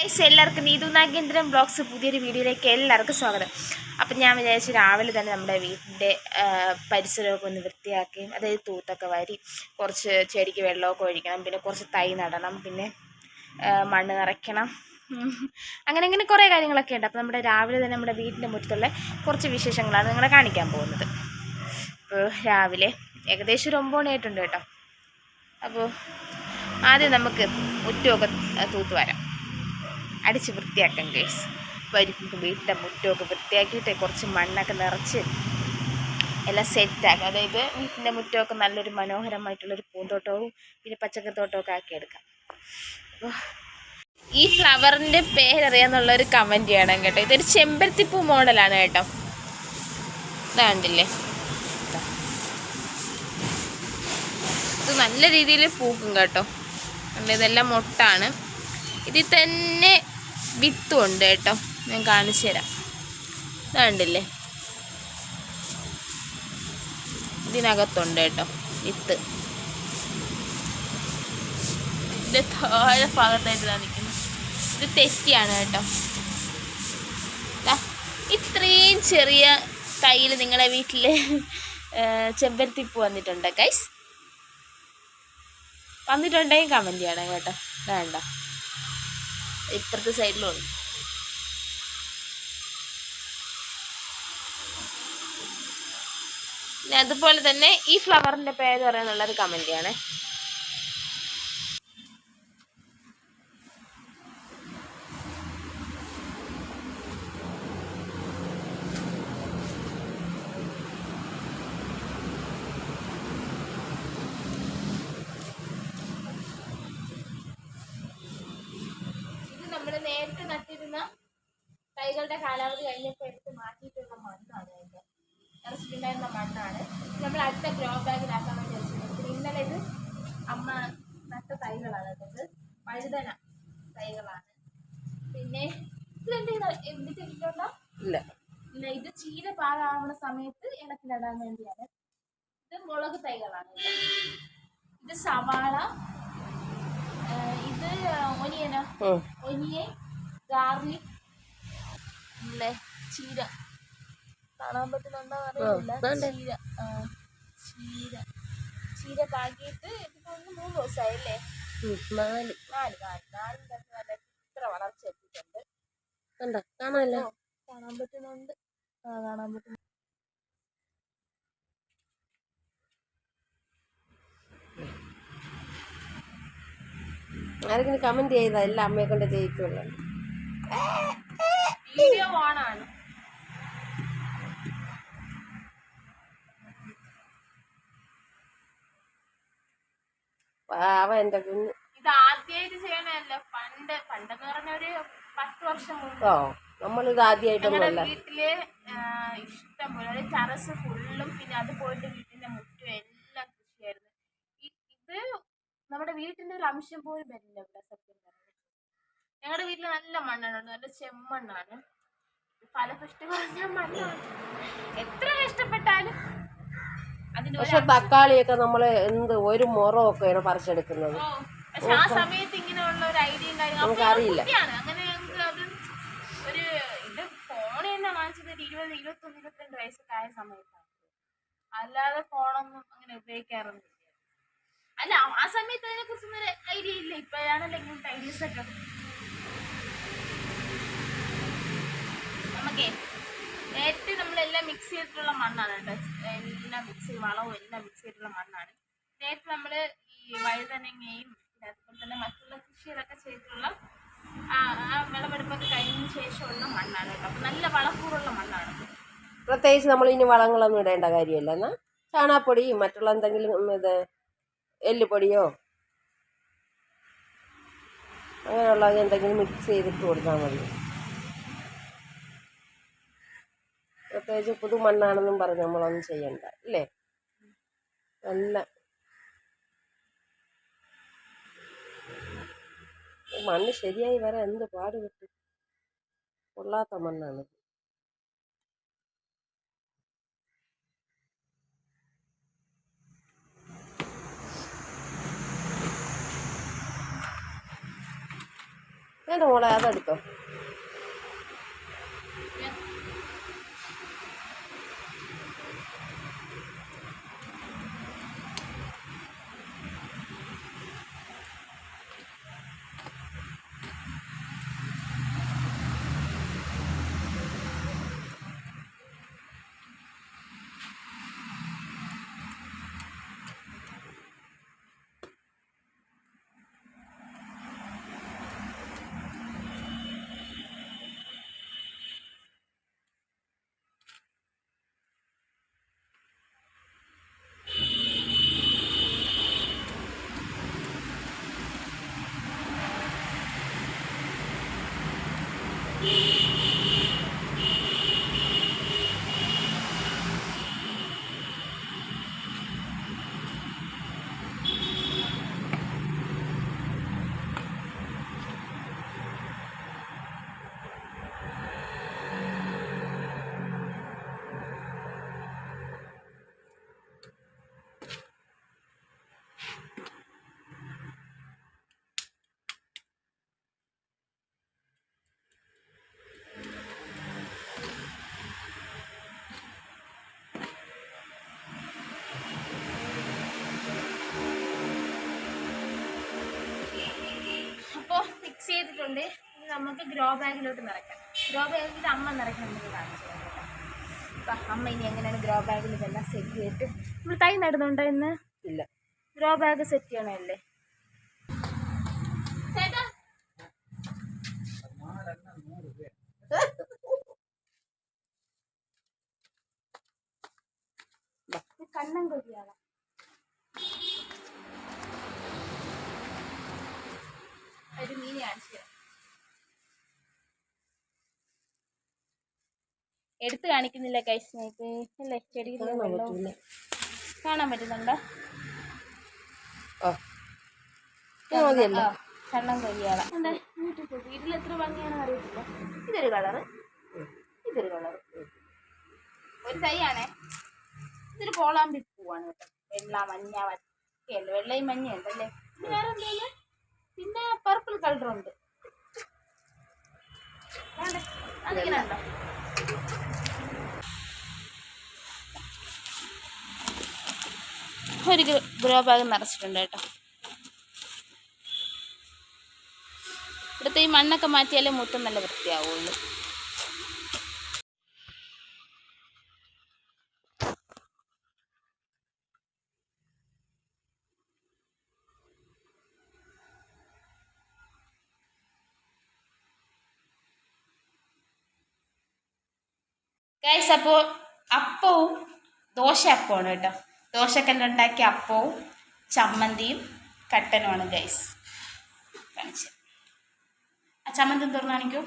Guys എല്ലാവർക്കും Neethu Nagendran blogs പുതിയൊരു വീഡിയോയിലേക്ക് എല്ലാവർക്കും സ്വാഗതം. അപ്പം ഞാൻ വിചാരിച്ചു രാവിലെ തന്നെ നമ്മുടെ വീടിന്റെ പരിസരമൊക്കെ ഒന്ന് വൃത്തിയാക്കുകയും അതായത് തൂത്തൊക്കെ വാരി കുറച്ച് ചെടിക്ക് വെള്ളമൊക്കെ ഒഴിക്കണം പിന്നെ കുറച്ച് തൈ നടണം പിന്നെ മണ്ണ് നിറയ്ക്കണം. അങ്ങനെ അങ്ങനെ കുറേ കാര്യങ്ങളൊക്കെ ഉണ്ട്. അപ്പോൾ നമ്മുടെ രാവിലെ തന്നെ നമ്മുടെ വീടിന്റെ മുറ്റത്തുള്ള കുറച്ച് വിശേഷങ്ങളാണ് നിങ്ങളെ കാണിക്കാൻ പോകുന്നത്. അപ്പോൾ രാവിലെ ഏകദേശം ഒരു ഒമ്പത് മണിയായിട്ടുണ്ട് കേട്ടോ. അപ്പോൾ ആദ്യം നമുക്ക് മുറ്റമൊക്കെ തൂത്ത് വരാം. അടിച്ച് വൃത്തിയാക്കാം ഗേസ് വരും വീട്ടിന്റെ മുറ്റമൊക്കെ വൃത്തിയാക്കിയിട്ട് കുറച്ച് മണ്ണൊക്കെ നിറച്ച് എല്ലാം സെറ്റാക്കുക അതായത് വീട്ടിന്റെ മുറ്റമൊക്കെ നല്ലൊരു മനോഹരമായിട്ടുള്ളൊരു പൂന്തോട്ടവും പിന്നെ പച്ചക്കറിത്തോട്ടമൊക്കെ ആക്കി എടുക്കാം അപ്പോൾ ഈ ഫ്ലവറിന്റെ പേരറിയാന്നുള്ളൊരു കമന്റ് ചെയ്യണം കേട്ടോ. ഇതൊരു ചെമ്പരത്തിപ്പൂ മോഡലാണ് കേട്ടോ. ഇതാണ്ടില്ലേ ഇതാ. നല്ല രീതിയിൽ പൂക്കും കേട്ടോ. ഇതെല്ലാം മൊട്ടാണ്. ഇതിൽ തന്നെ വിത്തും ഉണ്ട് കേട്ടോ. ഞാൻ കാണിച്ചു തരാം. ഇതാണ്ടില്ലേ? ഇതിനകത്തുണ്ട് കേട്ടോ വിത്ത്. ഇതിന്റെ താഴെ ഭാഗത്തായിട്ടാണ് നിൽക്കുന്നത് ഇത് തെറ്റിയാണ് കേട്ടോ. ഇത്രയും ചെറിയ തൈയിൽ നിങ്ങളെ വീട്ടിൽ ചെമ്പരത്തിപ്പ് വന്നിട്ടുണ്ട് ഗൈസ് വന്നിട്ടുണ്ടെങ്കിൽ കമന്റ് ചെയ്യണം കേട്ടോ. വേണ്ട ഇപ്പുറത്തെ സൈഡിലും ഉണ്ട് പിന്നെ അതുപോലെ തന്നെ ഈ ഫ്ലവറിന്റെ പേര് പറയാനുള്ളത് കമന്റ് ചെയ്യണേ. നമ്മൾ നേരത്തെ നട്ടിരുന്ന തൈകളുടെ കാലാവധി കഴിഞ്ഞപ്പോൾ എടുത്ത് മാറ്റിയിട്ടുള്ള മണ്ണാണ് അതിന്റെ ഇറച്ചിട്ടുണ്ടായിരുന്ന മണ്ണാണ്. നമ്മൾ അടുത്ത ഗ്രോ ബാഗിലാക്കാൻ വേണ്ടി വെച്ചിട്ടുണ്ട് ഇന്നലെ ഇത് അമ്മ നട്ട തൈകളാണ് ഇത്. വഴുതന തൈകളാണ്. പിന്നെ എന്തിട്ടുണ്ടോ ഇല്ല. ഇല്ല ഇത് ചീര പാകാവുന്ന സമയത്ത് ഇണക്കിലിടാൻ വേണ്ടിയാണ്. ഇത് മുളക് തൈകളാണ് ഇത്. സവാള ഇത് ഒനിയന? ഉം. ഒനിയൻ ഗാർലിക് അല്ലേ ചീര. കാണാൻ പറ്റുന്നുണ്ടോ അറിയില്ല. ചീര ചീര. ചീര പാകിയിട്ട് ഇതിപ്പോ ഒന്ന് മൂന്ന് ദിവസമായി അല്ലേ ഉം, നാല്. നാല് നാല്. തന്നെ നല്ല ഇത്ര വളർച്ച എത്തിയിട്ടുണ്ട്. കാണാൻ പറ്റുന്നുണ്ട് ആ കാണാൻ പറ്റുന്നു ആരെങ്കിലും കമന്റ് ചെയ്താ എല്ലാം അമ്മയെ കൊണ്ട് ജയിക്കുള്ളൂ. വീഡിയോ ഓണാണ് പാവ എന്റെ കുഞ്ഞ്. ഇത് ആദ്യമായിട്ട് ചെയ്യണല്ല പണ്ട് പണ്ടെന്ന് പറഞ്ഞ ഒരു പത്ത് വർഷം മുമ്പ്. ഓ നമ്മളിത് ആദ്യമായിട്ടൊന്നും ഞങ്ങളുടെ അല്ല വീട്ടിൽ ഇഷ്ടം പോലെ ടെറസ് ഫുള്ളും പിന്നെ അത് പോയിട്ട് വീട്ടിന്റെ മുറ്റും എല്ലാം കൃഷിയായിരുന്നു ഇ- ഇത് നമ്മുടെ വീട്ടിന്റെ ഒരു അംശം പോലും വരില്ല ഇവിടെ സത്യം പറഞ്ഞാൽ ഞങ്ങളുടെ വീട്ടിൽ നല്ല മണ്ണാണ് നല്ല ചെമ്മണ്ണാണ്. പല കുറഞ്ഞ മണ്ണാണ്. എത്ര കഷ്ടപ്പെട്ടാലും പക്ഷെ തക്കാളിയൊക്കെ നമ്മൾ എന്ത് ഒരു മുറമൊക്കെയാണ് പറിച്ചെടുക്കുന്നത്. പക്ഷെ ആ സമയത്ത് ഇങ്ങനെയുള്ള ഒരു ഐഡിയ നമുക്കറിയില്ല. അങ്ങനെ അത് ഒരു ഇത് ഫോൺ തന്നെ വാങ്ങിച്ചത് ഒരു ഇരുപത് ഇരുപത്തൊന്ന് ഇരുപത്തിരണ്ട് വയസ്സൊക്കെ ആയ സമയത്താണ്. അല്ലാതെ ഫോണൊന്നും അങ്ങനെ ഉപയോഗിക്കാറൊന്നും അല്ല ആ- സമയത്ത് അതിനെ കുറിച്ചൊന്നും ഒരു ഐഡിയ ഇല്ല. ഇപ്പോഴാണല്ലോ ഇങ്ങനത്തെ ഒക്കെ. നമുക്കേ നേരത്തെ നമ്മളെല്ലാം മിക്സ് ചെയ്തിട്ടുള്ള മണ്ണാണ് കേട്ടോ. എല്ലാം മിക്സ് വളവും എല്ലാം മിക്സ് ചെയ്തിട്ടുള്ള മണ്ണാണ്. നേരത്തെ നമ്മൾ ഈ വഴുതനങ്ങയും അതുപോലെ തന്നെ മറ്റുള്ള കൃഷികളൊക്കെ ചെയ്തിട്ടുള്ള ആ വിളവെടുപ്പൊക്കെ കഴിഞ്ഞതിന് ശേഷമുള്ള മണ്ണാണ് കേട്ടോ. അപ്പം നല്ല വളക്കൂറുള്ള മണ്ണാണ്. പ്രത്യേകിച്ച് നമ്മൾ ഇനി വളങ്ങളൊന്നും ഇടേണ്ട കാര്യമല്ല. എന്നാ ചാണാപ്പൊടിയും മറ്റുള്ള എന്തെങ്കിലും ഇത് എല്ലുപൊടിയോ? അങ്ങനെയുള്ളത് എന്തെങ്കിലും മിക്സ് ചെയ്തിട്ട് കൊടുത്താൽ മതി. പ്രത്യേകിച്ച് പുതുമണ്ണാണെന്നും പറഞ്ഞ് നമ്മളൊന്നും ചെയ്യണ്ട അല്ലേ? നല്ല മണ്ണ് ശരിയായി വരാൻ എന്ത് പാട് കിട്ടും കൊള്ളാത്ത മണ്ണാണ് വേണ്ട മോളെ അതെടുത്തോ അപ്പോൾ മിക്സ് ചെയ്തിട്ടുണ്ട് നമുക്ക് ഗ്രോ ബാഗിലോട്ട് നിറയ്ക്കാം. ഗ്രോ ബാഗിൽ അമ്മ നിറയ്ക്കുന്നുണ്ട് കാണിച്ചു അപ്പൊ അപ്പം അമ്മ ഇനി എങ്ങനെയാണ് ഗ്രോ ബാഗിൽ ഇതെല്ലാം സെറ്റ് ചെയ്തിട്ട്? നമ്മൾ തൈ നടുന്നുണ്ടോ ഇന്ന്? ഇല്ല. ഗ്രോ ബാഗ് സെറ്റ് ചെയ്യണമല്ലേ ചേട്ടാ ഇത് കണ്ണൻ കൊതിയാണ് ഒരു മീൻ കാണിച്ചു തരാം. എടുത്ത് കാണിക്കുന്നില്ല കൈസ് അല്ലേ? ചെടി കാണാൻ പറ്റുന്നുണ്ടോ? കണ്ണം കൊയ്യാള വീട്ടിൽ എത്ര ഭംഗിയാണ് അറിയത്തില്ല. ഇതൊരു കളറ്. ഇതൊരു കളറ്. ഒരു തൈയാണേ. ഇതൊരു കോളാമ്പി പൂവാണ് കേട്ടോ. വെള്ള മഞ്ഞ ഒക്കെയല്ലേ വെള്ളയും മഞ്ഞ ഉണ്ടല്ലേ വേറെ എന്തെങ്കിലും പിന്നെ പർപ്പിൾ കളറുണ്ട് അതിങ്ങനെ ഉണ്ടോ ഒരു ഗ്രോ ബാഗ് നിറച്ചിട്ടുണ്ട് കേട്ടോ. ഇവിടുത്തെ ഈ മണ്ണൊക്കെ മാറ്റിയാലേ മുറ്റം നല്ല വൃത്തിയാവുള്ളൂ. ഗൈസ് അപ്പോൾ അപ്പവും ദോശ അപ്പമാണ് കേട്ടോ. ദോശക്കല്ലുണ്ടാക്കിയ അപ്പവും ചമ്മന്തിയും കട്ടനുമാണ് ഗൈസ് കാണിച്ചു ആ ചമ്മന്തി തുറന്നു കാണിക്കൂ?